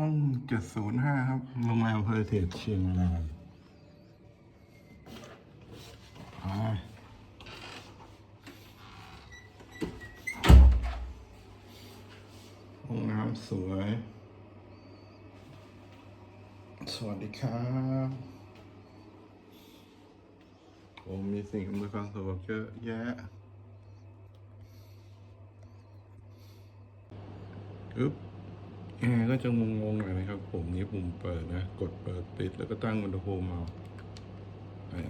ห้องเจ็ดศูนย์ห้าครับ โรงแรมเพอร์เทสเชียงรายห้องน้ำสวย สวัสดีครับโอ้มีสิ่งอำนวยความสะดวกเยอะแยะอึ๊บ แอร์ก็จะงงๆหน่อยนะครับ ผมนี้ปุ่มเปิดนะ กดเปิดปิดแล้วก็ตั้งอุณหภูมิเอาอ่า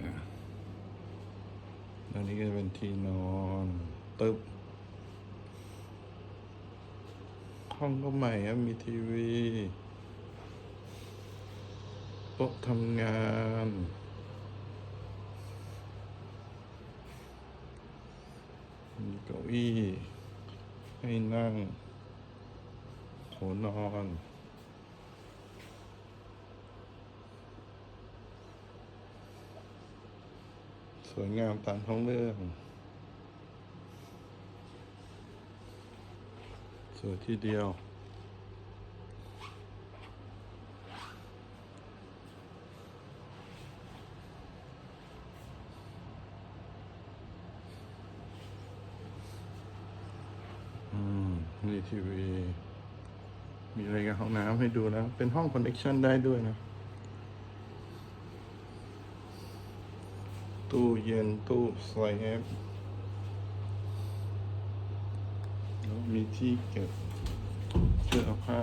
แล้วนี้ก็จะเป็นที่นอนตึ๊บห้องก็ใหม่ครับมีทีวีโต๊ะทำงานมีเก้าอี้ให้นั่ง หัวนอนสวยงามตามท้องเรื่อง สวยทีเดียวอืมในทีวี มีอะไรกับห้องน้ำให้ดูนะ เป็นห้องคอนเน c t ชันได้ด้วยนะ ตู้เย็นตู้สไลแอปมีที่เก็บเสื้อผ้า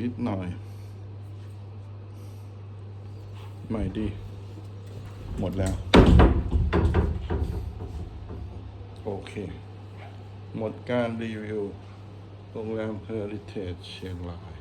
นิดหน่อย ใหม่ดี หมดแล้ว โอเค หมดการรีวิว โรงแรมเฮอริเทจเชียงราย